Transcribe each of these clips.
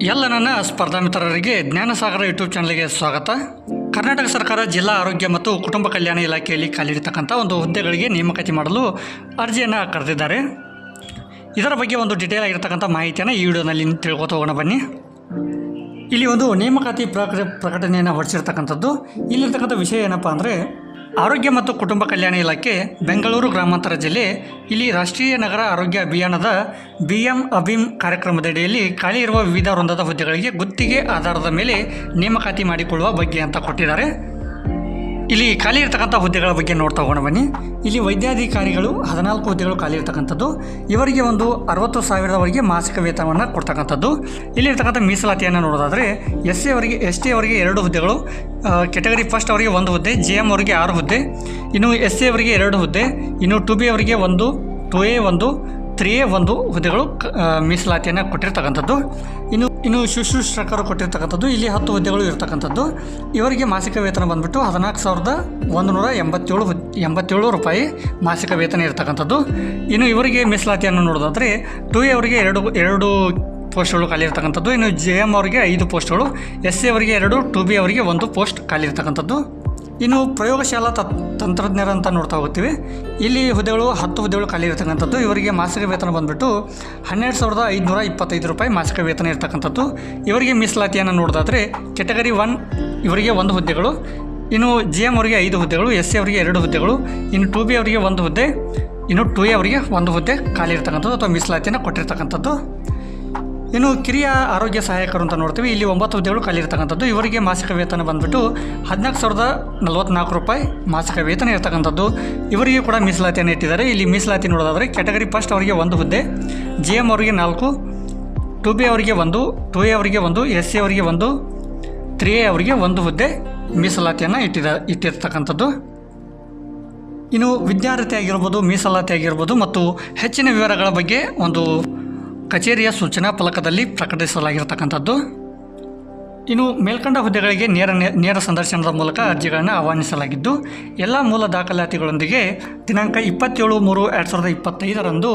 ಎಲ್ಲ ನನ್ನ ಸ್ಪರ್ಧಾ ಮಿತ್ರರಿಗೆ ಜ್ಞಾನಸಾಗರ ಯೂಟ್ಯೂಬ್ ಚಾನಲ್ಗೆ ಸ್ವಾಗತ. ಕರ್ನಾಟಕ ಸರ್ಕಾರ ಜಿಲ್ಲಾ ಆರೋಗ್ಯ ಮತ್ತು ಕುಟುಂಬ ಕಲ್ಯಾಣ ಇಲಾಖೆಯಲ್ಲಿ ಖಾಲಿರ್ತಕ್ಕಂಥ ಒಂದು ಹುದ್ದೆಗಳಿಗೆ ನೇಮಕಾತಿ ಮಾಡಲು ಅರ್ಜಿಯನ್ನು ಕರೆದಿದ್ದಾರೆ. ಇದರ ಬಗ್ಗೆ ಒಂದು ಡಿಟೇಲ್ ಆಗಿರ್ತಕ್ಕಂಥ ಮಾಹಿತಿಯನ್ನು ಈ ವಿಡಿಯೋನಲ್ಲಿ ತಿಳ್ಕೊತ ಹೋಗೋಣ ಬನ್ನಿ. ಇಲ್ಲಿ ಒಂದು ನೇಮಕಾತಿ ಪ್ರಕ ಪ್ರಕಟಣೆಯನ್ನು ಹೊರಡಿಸಿರ್ತಕ್ಕಂಥದ್ದು. ಇಲ್ಲಿರ್ತಕ್ಕಂಥ ವಿಷಯ ಏನಪ್ಪ ಅಂದರೆ ಆರೋಗ್ಯ ಮತ್ತು ಕುಟುಂಬ ಕಲ್ಯಾಣ ಇಲಾಖೆ ಬೆಂಗಳೂರು ಗ್ರಾಮಾಂತರ ಜಿಲ್ಲೆ, ಇಲ್ಲಿ ರಾಷ್ಟ್ರೀಯ ನಗರ ಆರೋಗ್ಯ ಅಭಿಯಾನದ ಬಿ ಎಂ ಅಭಿಮ್ ಕಾರ್ಯಕ್ರಮದಡಿಯಲ್ಲಿ ಖಾಲಿ ಇರುವ ವಿವಿಧ ವೃಂದದ ಹುದ್ದೆಗಳಿಗೆ ಗುತ್ತಿಗೆ ಆಧಾರದ ಮೇಲೆ ನೇಮಕಾತಿ ಮಾಡಿಕೊಳ್ಳುವ ಬಗ್ಗೆ ಅಂತ ಕೊಟ್ಟಿದ್ದಾರೆ. ಇಲ್ಲಿ ಖಾಲಿ ಇರ್ತಕ್ಕಂಥ ಹುದ್ದೆಗಳ ಬಗ್ಗೆ ನೋಡ್ತಾ ಹೋಗೋಣ ಬನ್ನಿ. ಇಲ್ಲಿ ವೈದ್ಯಾಧಿಕಾರಿಗಳು ಹದಿನಾಲ್ಕು ಹುದ್ದೆಗಳು ಖಾಲಿ ಇರ್ತಕ್ಕಂಥದ್ದು. ಇವರಿಗೆ ಒಂದು ಅರವತ್ತು ಸಾವಿರದವರೆಗೆ ಮಾಸಿಕ ವೇತನವನ್ನು ಕೊಡ್ತಕ್ಕಂಥದ್ದು. ಇಲ್ಲಿರ್ತಕ್ಕಂಥ ಮೀಸಲಾತಿಯನ್ನು ನೋಡೋದಾದರೆ, ಎಸ್ ಸಿ ಅವರಿಗೆ, ಎಸ್ ಟಿ ಅವರಿಗೆ ಎರಡು ಹುದ್ದೆಗಳು ಕೆಟಗರಿ ಫಸ್ಟ್ ಅವರಿಗೆ ಒಂದು ಹುದ್ದೆ, ಜೆ ಎಂ ಅವರಿಗೆ ಆರು ಹುದ್ದೆ, ಇನ್ನು ಎಸ್ ಸಿ ಅವರಿಗೆ ಎರಡು ಹುದ್ದೆ, ಇನ್ನು ಟು ಬಿ ಅವರಿಗೆ ಒಂದು, ಟು ಎ ಒಂದು, ತ್ರೀ ಎ ಒಂದು ಹುದ್ದೆಗಳು ಮೀಸಲಾತಿಯನ್ನು ಕೊಟ್ಟಿರ್ತಕ್ಕಂಥದ್ದು. ಇನ್ನು ಇನ್ನು ಶುಶ್ರೂಷಕರು ಕೊಟ್ಟಿರ್ತಕ್ಕಂಥದ್ದು, ಇಲ್ಲಿ ಹತ್ತು ಹುದ್ದೆಗಳು ಇರ್ತಕ್ಕಂಥದ್ದು. ಇವರಿಗೆ ಮಾಸಿಕ ವೇತನ ಬಂದ್ಬಿಟ್ಟು ಹದಿನಾಲ್ಕು ಸಾವಿರದ ಒಂದು ನೂರ ಎಂಬತ್ತೇಳು ಎಂಬತ್ತೇಳು ರೂಪಾಯಿ ಮಾಸಿಕ ವೇತನ ಇರತಕ್ಕಂಥದ್ದು. ಇನ್ನು ಇವರಿಗೆ ಮೀಸಲಾತಿಯನ್ನು ನೋಡೋದಾದರೆ, ಟು ಎ ಅವರಿಗೆ ಎರಡು ಎರಡು ಪೋಸ್ಟ್ಗಳು ಖಾಲಿ ಇರ್ತಕ್ಕಂಥದ್ದು ಇನ್ನು ಜೆ ಎಂ ಅವರಿಗೆ ಐದು ಪೋಸ್ಟ್ಗಳು, ಎಸ್ ಸಿ ಅವರಿಗೆ ಎರಡು, ಟು ಬಿ ಅವರಿಗೆ ಒಂದು ಪೋಸ್ಟ್ ಖಾಲಿ ಇರ್ತಕ್ಕಂಥದ್ದು ಇನ್ನು ಪ್ರಯೋಗಶಾಲಾ ತತ್ ತಂತ್ರಜ್ಞರ ಅಂತ ನೋಡ್ತಾ ಹೋಗ್ತೀವಿ. ಇಲ್ಲಿ ಹುದ್ದೆಗಳು ಹತ್ತು ಹುದ್ದೆಗಳು ಖಾಲಿ ಇರ್ತಕ್ಕಂಥದ್ದು. ಇವರಿಗೆ ಮಾಸಿಕ ವೇತನ ಬಂದ್ಬಿಟ್ಟು ಹನ್ನೆರಡು ಸಾವಿರದ ಐದುನೂರ ಇಪ್ಪತ್ತೈದು ರೂಪಾಯಿ ಮಾಸಿಕ ವೇತನ ಇರತಕ್ಕಂಥದ್ದು. ಇವರಿಗೆ ಮೀಸಲಾತಿಯನ್ನು ನೋಡೋದಾದರೆ ಕೆಟಗರಿ ಒನ್ ಇವರಿಗೆ ಒಂದು ಹುದ್ದೆಗಳು, ಇನ್ನು ಜಿ ಎಂ ಅವರಿಗೆ ಐದು ಹುದ್ದೆಗಳು, ಎಸ್ ಸಿ ಅವರಿಗೆ ಎರಡು ಹುದ್ದೆಗಳು, ಇನ್ನು ಟು ಬಿ ಅವರಿಗೆ ಒಂದು ಹುದ್ದೆ, ಇನ್ನು ಟು ಎ ಅವರಿಗೆ ಒಂದು ಹುದ್ದೆ ಖಾಲಿ ಇರ್ತಕ್ಕಂಥದ್ದು ಅಥವಾ ಮೀಸಲಾತಿಯನ್ನು ಕೊಟ್ಟಿರ್ತಕ್ಕಂಥದ್ದು. ಇನ್ನು ಕಿರಿಯ ಆರೋಗ್ಯ ಸಹಾಯಕರು ಅಂತ ನೋಡ್ತೀವಿ. ಇಲ್ಲಿ ಒಂಬತ್ತು ಹುದ್ದೆಗಳು ಖಾಲಿ ಇರ್ತಕ್ಕಂಥದ್ದು ಇವರಿಗೆ ಮಾಸಿಕ ವೇತನ ಬಂದ್ಬಿಟ್ಟು ಹದಿನಾಲ್ಕು ಸಾವಿರದ ನಲ್ವತ್ನಾಲ್ಕು ರೂಪಾಯಿ ಮಾಸಿಕ ವೇತನ ಇರ್ತಕ್ಕಂಥದ್ದು. ಇವರಿಗೆ ಕೂಡ ಮೀಸಲಾತಿಯನ್ನು ಇಟ್ಟಿದ್ದಾರೆ. ಇಲ್ಲಿ ಮೀಸಲಾತಿ ನೋಡೋದಾದರೆ ಕ್ಯಾಟಗರಿ ಫಸ್ಟ್ ಅವರಿಗೆ ಒಂದು ಹುದ್ದೆ ಜಿ ಎಂ ಅವರಿಗೆ ನಾಲ್ಕು, ಟು ಬಿ ಅವರಿಗೆ ಒಂದು, ಟು ಎ ಅವರಿಗೆ ಒಂದು, ಎಸ್ ಸಿ ಅವರಿಗೆ ಒಂದು, ತ್ರೀ ಎ ಅವರಿಗೆ ಒಂದು ಹುದ್ದೆ ಮೀಸಲಾತಿಯನ್ನು ಇಟ್ಟಿದ, ಇಟ್ಟಿರ್ತಕ್ಕಂಥದ್ದು. ಇನ್ನು ವಿದ್ಯಾರ್ಥಿ ಆಗಿರ್ಬೋದು ಮೀಸಲಾತಿ ಆಗಿರ್ಬೋದು ಮತ್ತು ಹೆಚ್ಚಿನ ವಿವರಗಳ ಬಗ್ಗೆ ಒಂದು ಕಚೇರಿಯ ಸೂಚನಾ ಫಲಕದಲ್ಲಿ ಪ್ರಕಟಿಸಲಾಗಿರತಕ್ಕಂಥದ್ದು. ಇನ್ನು ಮೇಲ್ಕಂಡ ಹುದ್ದೆಗಳಿಗೆ ನೇರ ನೇರ ಸಂದರ್ಶನದ ಮೂಲಕ ಅರ್ಜಿಗಳನ್ನು ಆಹ್ವಾನಿಸಲಾಗಿದ್ದು, ಎಲ್ಲ ಮೂಲ ದಾಖಲಾತಿಗಳೊಂದಿಗೆ ದಿನಾಂಕ ಇಪ್ಪತ್ತೇಳು ಮೂರು ಎರಡು ಸಾವಿರದ ಇಪ್ಪತ್ತೈದರಂದು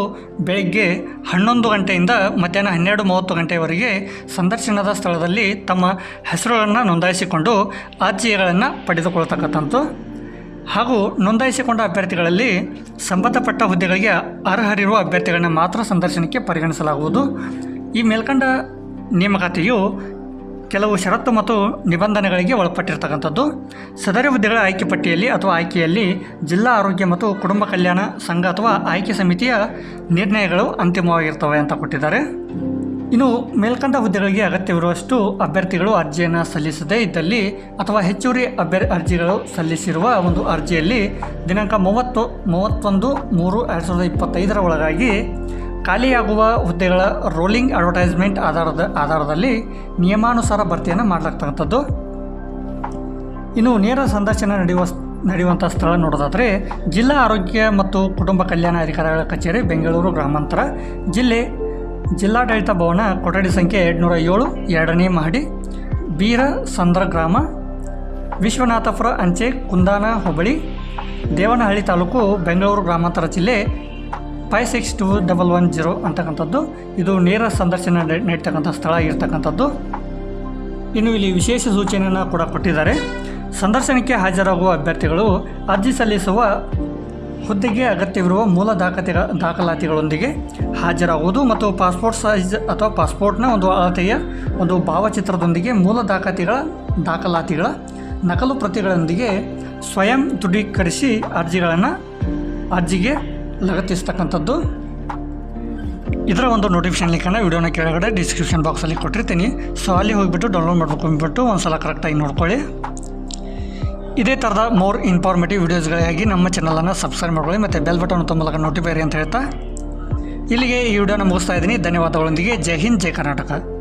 ಬೆಳಗ್ಗೆ ಹನ್ನೊಂದು ಗಂಟೆಯಿಂದ ಮಧ್ಯಾಹ್ನ ಹನ್ನೆರಡು ಮೂವತ್ತು ಗಂಟೆಯವರೆಗೆ ಸಂದರ್ಶನದ ಸ್ಥಳದಲ್ಲಿ ತಮ್ಮ ಹೆಸರುಗಳನ್ನು ನೋಂದಾಯಿಸಿಕೊಂಡು ಅರ್ಜಿಗಳನ್ನು ಪಡೆದುಕೊಳ್ತಕ್ಕಂಥದ್ದು ಹಾಗೂ ನೋಂದಾಯಿಸಿಕೊಂಡ ಅಭ್ಯರ್ಥಿಗಳಲ್ಲಿ ಸಂಬಂಧಪಟ್ಟ ಹುದ್ದೆಗಳಿಗೆ ಅರ್ಹರಿರುವ ಅಭ್ಯರ್ಥಿಗಳನ್ನ ಮಾತ್ರ ಸಂದರ್ಶನಕ್ಕೆ ಪರಿಗಣಿಸಲಾಗುವುದು. ಈ ಮೇಲ್ಕಂಡ ನೇಮಕಾತಿಯು ಕೆಲವು ಷರತ್ತು ಮತ್ತು ನಿಬಂಧನೆಗಳಿಗೆ ಒಳಪಟ್ಟಿರ್ತಕ್ಕಂಥದ್ದು. ಸದರಿ ಹುದ್ದೆಗಳ ಆಯ್ಕೆ ಪಟ್ಟಿಯಲ್ಲಿ ಅಥವಾ ಆಯ್ಕೆಯಲ್ಲಿ ಜಿಲ್ಲಾ ಆರೋಗ್ಯ ಮತ್ತು ಕುಟುಂಬ ಕಲ್ಯಾಣ ಸಂಘ ಅಥವಾ ಆಯ್ಕೆ ಸಮಿತಿಯ ನಿರ್ಣಯಗಳು ಅಂತಿಮವಾಗಿರ್ತವೆ ಅಂತ ಕೊಟ್ಟಿದ್ದಾರೆ. ಇನ್ನು ಮೇಲ್ಕಂಡ ಹುದ್ದೆಗಳಿಗೆ ಅಗತ್ಯವಿರುವಷ್ಟು ಅಭ್ಯರ್ಥಿಗಳು ಅರ್ಜಿಯನ್ನು ಸಲ್ಲಿಸದೇ ಇದ್ದಲ್ಲಿ ಅಥವಾ ಹೆಚ್ಚುವರಿ ಅಭ್ಯರ್, ಅರ್ಜಿಗಳು ಸಲ್ಲಿಸಿರುವ ಒಂದು ಅರ್ಜಿಯಲ್ಲಿ ದಿನಾಂಕ ಮೂವತ್ತು, ಮೂವತ್ತೊಂದು, ಮೂರು ಎರಡು ಸಾವಿರದ ಇಪ್ಪತ್ತೈದರ ಒಳಗಾಗಿ ಖಾಲಿಯಾಗುವ ಹುದ್ದೆಗಳ ರೋಲಿಂಗ್ ಅಡ್ವರ್ಟೈಸ್ಮೆಂಟ್ ಆಧಾರದ, ಆಧಾರದಲ್ಲಿ ನಿಯಮಾನುಸಾರ ಭರ್ತಿಯನ್ನು ಮಾಡಲಾಗ್ತಕ್ಕಂಥದ್ದು. ಇನ್ನು ನೇರ ಸಂದರ್ಶನ ನಡೆಯುವ ನಡೆಯುವಂಥ ಸ್ಥಳ ನೋಡೋದಾದರೆ ಜಿಲ್ಲಾ ಆರೋಗ್ಯ ಮತ್ತು ಕುಟುಂಬ ಕಲ್ಯಾಣ ಅಧಿಕಾರಿಗಳ ಕಚೇರಿ ಬೆಂಗಳೂರು ಗ್ರಾಮಾಂತರ ಜಿಲ್ಲೆ ಜಿಲ್ಲಾಡಳಿತ ಭವನ ಕೊಠಡಿ ಸಂಖ್ಯೆ ಎಂಟುನೂರ ಏಳು ಎರಡನೇ ಮಹಡಿ ಬೀರ ಸಂದ್ರ ಗ್ರಾಮ, ವಿಶ್ವನಾಥಪುರ ಅಂಚೆ, ಕುಂದಾನ ಹೋಬಳಿ, ದೇವನಹಳ್ಳಿ ತಾಲೂಕು, ಬೆಂಗಳೂರು ಗ್ರಾಮಾಂತರ ಜಿಲ್ಲೆ five six two double one zero ಅಂತಕ್ಕಂಥದ್ದು. ಇದು ನೇರ ಸಂದರ್ಶನ ನೀಡ್ತಕ್ಕಂಥ ಸ್ಥಳ ಆಗಿರ್ತಕ್ಕಂಥದ್ದು. ಇನ್ನು ಇಲ್ಲಿ ವಿಶೇಷ ಸೂಚನೆಯನ್ನು ಕೂಡ ಕೊಟ್ಟಿದ್ದಾರೆ. ಸಂದರ್ಶನಕ್ಕೆ ಹಾಜರಾಗುವ ಅಭ್ಯರ್ಥಿಗಳು ಅರ್ಜಿ ಸಲ್ಲಿಸುವ ಹುದ್ದೆಗೆ ಅಗತ್ಯವಿರುವ ಮೂಲ ದಾಖಲೆ ದಾಖಲಾತಿಗಳೊಂದಿಗೆ ಹಾಜರಾಗುವುದು ಮತ್ತು ಪಾಸ್ಪೋರ್ಟ್ ಸೈಜ್ ಅಥವಾ ಪಾಸ್ಪೋರ್ಟ್ನ ಒಂದು ಅಳತೆಯ ಒಂದು ಭಾವಚಿತ್ರದೊಂದಿಗೆ ಮೂಲ ದಾಖಲಾತಿಗಳ ದಾಖಲಾತಿಗಳ ನಕಲು ಪ್ರತಿಗಳೊಂದಿಗೆ ಸ್ವಯಂ ದೃಢೀಕರಿಸಿ ಅರ್ಜಿಗಳನ್ನು ಅರ್ಜಿಗೆ ಲಗತ್ತಿಸ್ತಕ್ಕಂಥದ್ದು. ಇದರ ಒಂದು ನೋಟಿಫಿಕೇಶನ್ ಲಿಂಕನ್ನು ವಿಡಿಯೋನ ಕೆಳಗಡೆ ಡಿಸ್ಕ್ರಿಪ್ಷನ್ ಬಾಕ್ಸಲ್ಲಿ ಕೊಟ್ಟಿರ್ತೀನಿ. ಸೊ ಅಲ್ಲಿ ಹೋಗಿಬಿಟ್ಟು ಡೌನ್ಲೋಡ್ ಮಾಡ್ಕೊಂಡ್ಬಿಟ್ಟು ಒಂದು ಸಲ ಕರೆಕ್ಟಾಗಿ ನೋಡ್ಕೊಳ್ಳಿ. ಇದೇ ಥರದ ಮೋರ್ ಇನ್ಫಾರ್ಮೇಟಿವ್ ವೀಡಿಯೋಸ್ಗಳಿಗಾಗಿ ನಮ್ಮ ಚಾನಲನ್ನು ಸಬ್ಸ್ಕ್ರೈಬ್ ಮಾಡ್ಕೊಳ್ಳಿ ಮತ್ತು ಬೆಲ್ ಬಟನ್ ಮೂಲಕ ನೋಟಿಫೈರಿ ಅಂತ ಹೇಳ್ತಾ. ಇಲ್ಲಿಗೆ ಈ ವಿಡಿಯೋನ ಮುಗಿಸ್ತಾ ಇದ್ದೀನಿ. ಧನ್ಯವಾದಗಳೊಂದಿಗೆ. ಜೈ ಹಿಂದ್ ಜೈ ಕರ್ನಾಟಕ.